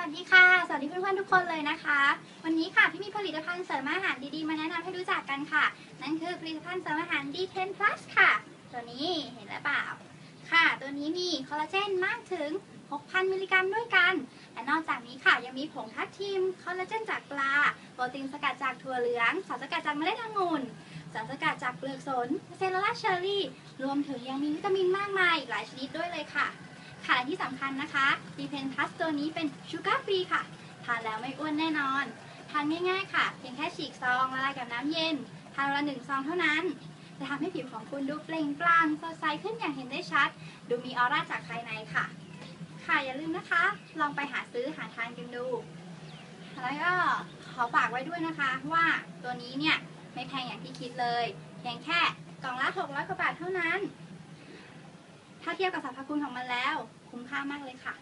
วัสดีค่ะ สวัสดีเพื่อนๆทุกคนเลยนะคะ วันนี้ค่ะพี่มีผลิตภัณฑ์เสริมอาหารดีๆ มาแนะนำให้รู้จักกันค่ะ นั่นคือผลิตภัณฑ์เสริมอาหาร D10 Plus ค่ะ ตัวนี้เห็นหรือเปล่า ค่ะ ตัวนี้มีคอลลาเจนมากถึง 6,000 มิลลิกรัมด้วยกัน และนอกจากนี้ค่ะยังมีผงทับทิม คอลลาเจนจากปลา โปรตีนสกัดจากถั่วเหลือง สารสกัดจากเมล็ดองุ่น สารสกัดจากเปลือกสน เซลลูลาเชอรี่ รวมถึงยังมีวิตามินมากมายอีกหลายชนิดด้วยเลยค่ะ ค่ะและที่สำคัญนะคะดีเพนพัสตัวนี้เป็นชูการ์ฟรีค่ะ ทานแล้วไม่อ้วนแน่นอน ทานง่ายๆ ค่ะ เพียงแค่ฉีกซองละลายกับน้ำเย็น ทานละหนึ่งซองเท่านั้น จะทำให้ผิวของคุณดูเปล่งปลั่งสดใสขึ้นอย่างเห็นได้ชัด ดูมีออร่าจากภายในค่ะ ค่ะอย่าลืมนะคะ ลองไปหาซื้อหาทานกันดูแล้วก็ขอฝากไว้ด้วยนะคะว่าตัวนี้เนี่ยไม่แพงอย่างที่คิดเลย เพียงแค่กล่องละ 600 กว่าบาทเท่านั้น ถ้าเทียบกับสรรพคุณของมันแล้ว ค่ามากเลยค่ะ